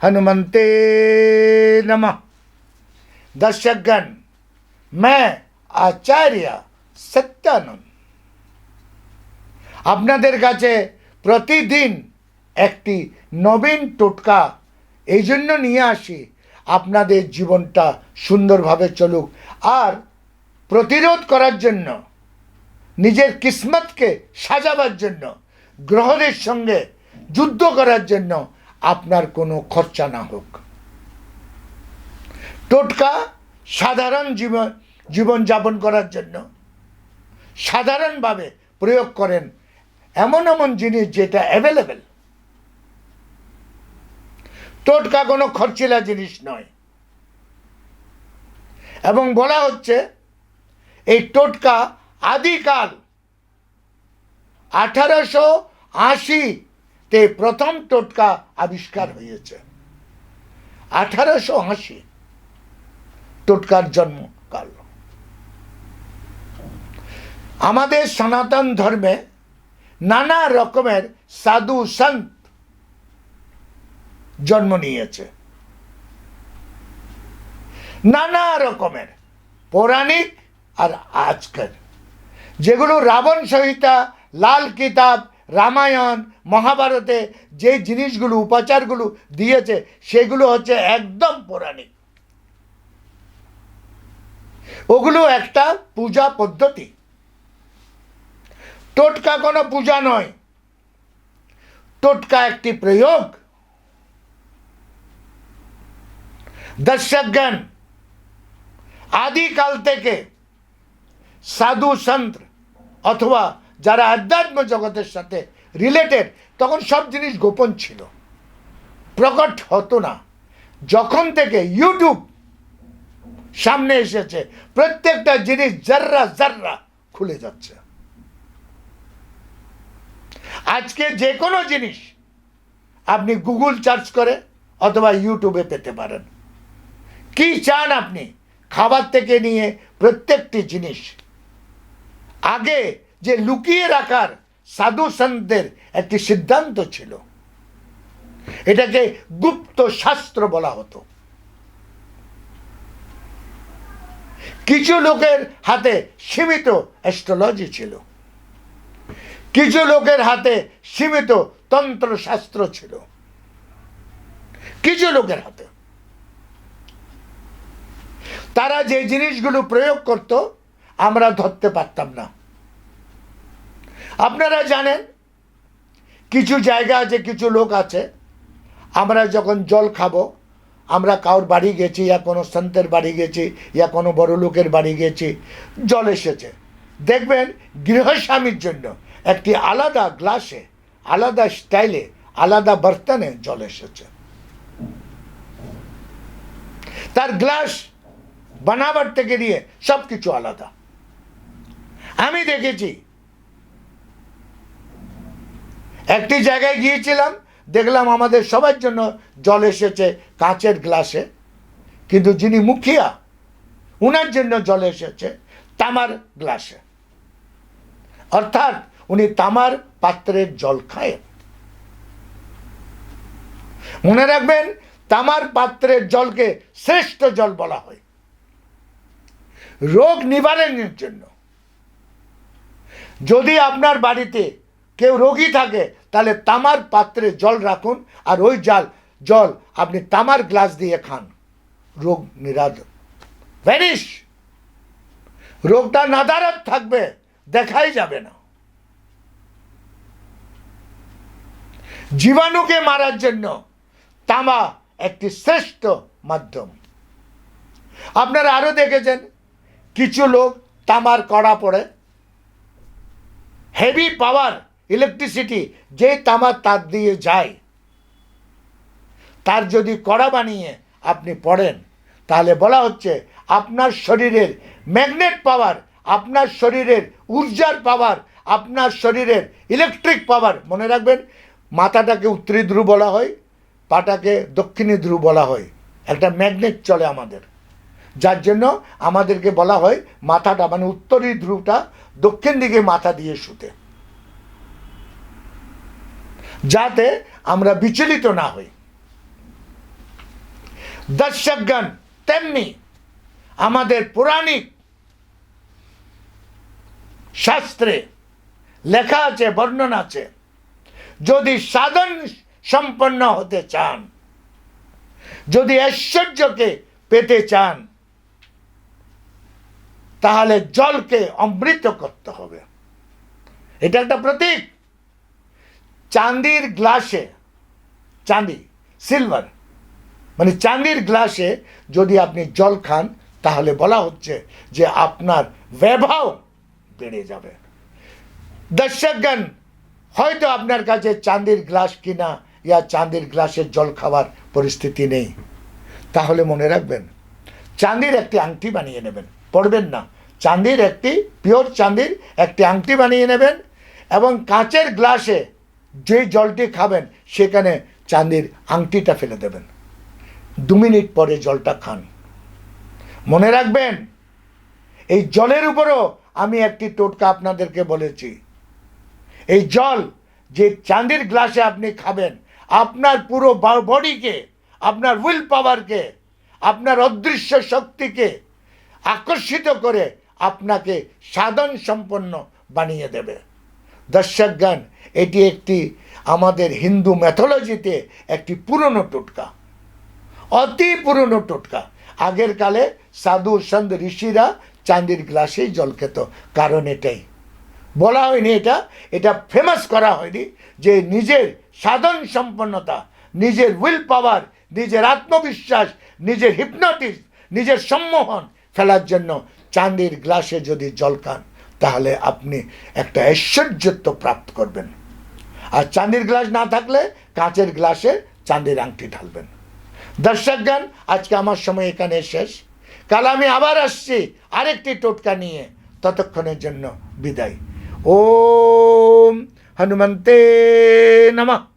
हनुमंते नमः दर्शकगण मैं আচার্য সত্যানন্দ আপনাদের কাছে প্রতিদিন একটি নবীন টোটকা এই জন্য নিয়ে আসি আপনাদের জীবনটা সুন্দরভাবে চলুক আর প্রতিরোধ করার জন্য নিজের কিসমতকে সাজাবার জন্য গ্রহদের সঙ্গে যুদ্ধ করার জন্য আপনার কোনো খরচা না হোক। টোটকা সাধারণ জীবন জীবনযাপন করার জন্য সাধারণভাবে প্রয়োগ করেন এমন এমন জিনিস যেটা অ্যাভেলেবেল টোটকা কোনো খরচিলা জিনিস নয়। এবং বলা হচ্ছে, এই টোটকা আদিকাল আঠারোশো আশি আশিতে প্রথম টোটকা আবিষ্কার হয়েছে। আঠারোশো আশি টোটকার জন্মকাল। আমাদের সনাতন ধর্মে নানা রকমের সাধু সন্ত জন্ম নিয়েছে। নানা রকমের, পৌরাণিক আর আজকের। যেগুলো রাবণ সহিতা, লাল কিতাব রামায়ণ, মহাভারতে যে জিনিসগুলো, উপাচারগুলো দিয়েছে, সেগুলো হচ্ছে একদম পৌরাণিক। ওগুলো একটা পূজা পদ্ধতি। টোটকা কোনো পূজা নয়। টোটকা একটি প্রয়োগ। দর্শকগণ, আদিকাল থেকে সাধু সন্ত অথবা যারা আধ্যাত্ম জগতের সাথে রিলেটেড তখন সব জিনিস গোপন ছিল। প্রকট হতো না। যখন থেকে ইউটিউব সামনে এসেছে, প্রত্যেকটা জিনিস জাররা জাররা খুলে যাচ্ছে। আজকে যে কোনো জিনিস আপনি গুগল সার্চ করে অথবা ইউটিউবে পেতে পারেন। কি চান আপনি? খাবার থেকে নিয়ে প্রত্যেকটি জিনিস। আগে যে লুকিয়ে রাখার সাধু সন্তদের একটি সিদ্ধান্ত ছিল। এটাকে গুপ্ত শাস্ত্র বলা হতো। কিছু লোকের হাতে সীমিত অ্যাস্ট্রোলজি ছিল। কিছু লোকের হাতে সীমিত তন্ত্রশাস্ত্র ছিল। কিছু লোকের হাতে। তারা যে জিনিসগুলো প্রয়োগ করত, আমরা ধরতে পারতাম না। আপনারা জানেন, কিছু জায়গা আছে, কিছু লোক আছে, আমরা যখন জল খাব, আমরা কারোর বাড়ি গেছি, ইয়া কোনো সন্তের বাড়ি গেছি, ইয়া কোনো বড় লোকের বাড়ি গেছি, জল এসেছে। দেখবেন গৃহস্বামীর জন্য একটি আলাদা গ্লাসে, আলাদা স্টাইলে, আলাদা বর্তনে জল এসেছে। তার গ্লাস বানাবার থেকে নিয়ে সব কিছু আলাদা। আমি দেখেছি একটি জায়গায় গিয়েছিলাম, দেখলাম আমাদের সবার জন্য জল এসেছে কাঁচের গ্লাসে। কিন্তু যিনি মুখিয়া, উনার জন্য জল এসেছে তামার গ্লাসে। অর্থাৎ উনি তামার পাত্রের জল খায়। মনে রাখবেন, তামার পাত্রের জলকে শ্রেষ্ঠ জল বলা হয়। রোগ নিবারণের জন্য। যদি আপনার বাড়িতে কেউ রোগী থাকে তাহলে তামার পাত্রে জল রাখুন, আর ওই জাল, জল আপনি তামার গ্লাস দিয়ে খান। রোগ নিরাদ ভ্যানিশ! রোগটা নাদারত থাকবে, দেখাই যাবে না। জীবাণুকে মারার জন্য তামা একটি শ্রেষ্ঠ মাধ্যম। আপনারা আরও দেখেছেন, কিছু লোক তামার কড়া পড়ে। হেভি পাওয়ার ইলেকট্রিসিটি যে তামার তার দিয়ে যায়, তার যদি কড়া বানিয়ে আপনি পড়েন, তাহলে বলা হচ্ছে আপনার শরীরের ম্যাগনেট পাওয়ার আপনার শরীরের ঊর্জার পাওয়ার আপনার শরীরের ইলেকট্রিক পাওয়ার মনে রাখবেন, মাথাটাকে উত্তরী ধ্রুব বলা হয়, পাটাকে দক্ষিণী ধ্রুব বলা হয়, একটা ম্যাগনেট চলে আমাদের। যার জন্য আমাদেরকে বলা হয় মাথাটা মানে উত্তরী ধ্রুবটা দক্ষিণ দিকে মাথা দিয়ে শুতে। যাতে আমরা বিচলিত না হই। দর্শকগণ, তেমনি আমাদের পৌরাণিক শাস্ত্রে লেখা আছে, বর্ণনা আছে, যদি সাধন সম্পন্ন হতে চান, যদি ঐশ্বর্যকে পেতে চান, তাহলে জলকে অমৃত করতে হবে। এটা একটা প্রতীক। চাঁদির গ্লাসে চাঁদি সিলভার মানে চাঁদির গ্লাসে যদি আপনি জল খান, তাহলে বলা হচ্ছে যে আপনার বৈভব বেড়ে যাবে। দর্শকগণ, হয়তো আপনার কাছে চাঁদির গ্লাস কিনা ইয়া চাঁদির গ্লাসের জল খাওয়ার পরিস্থিতি নেই। তাহলে মনে রাখবেন চাঁদির একটি আংটি বানিয়ে নেবেন। পড়বেন না চাঁদির একটি পিওর চাঁদির একটি আংটি বানিয়ে নেবেন এবং কাঁচের গ্লাসে যে জলটি খাবেন, সেখানে চাঁদির আংটিটা ফেলে দেবেন। দু মিনিট পরে জলটা খান। মনে রাখবেন, এই জলের উপরও আমি একটি টোটকা আপনাদেরকে বলেছি। এই জল যে চাঁদির গ্লাসে আপনি খাবেন, আপনার পুরো বডিকে, আপনার উইল পাওয়ারকে, আপনার অদৃশ্য শক্তিকে আকর্ষিত করে আপনাকে সাধন সম্পন্ন বানিয়ে দেবে। দর্শকগণ এটি একটি আমাদের হিন্দু ম্যাথোলজিতে একটি পুরনো টোটকা, অতি পুরনো টোটকা। আগের কালে সাধু সন্ত ঋষিরা চাঁদির গ্লাসেই জল খেত, কারণ এটাই। বলা হয়নি এটা এটা ফেমাস করা হয়নি যে নিজের সাধন সম্পন্নতা, নিজের উইল পাওয়ার নিজের আত্মবিশ্বাস, নিজের হিপনোটিস নিজের সম্মোহন ফেলার জন্য চাঁদির গ্লাসে যদি জল খান তাহলে আপনি একটা ঐশ্বর্যত্ব প্রাপ্ত করবেন। আর চাঁদির গ্লাস না থাকলে কাঁচের গ্লাসে চাঁদির আংটি ঢালবেন। দর্শকগণ, আজকে আমার সময় এখানে শেষ। কাল আমি আবার আসছি আরেকটি টোটকা নিয়ে। ততক্ষণের জন্য বিদায়। ওম হনুমন্তে নমঃ।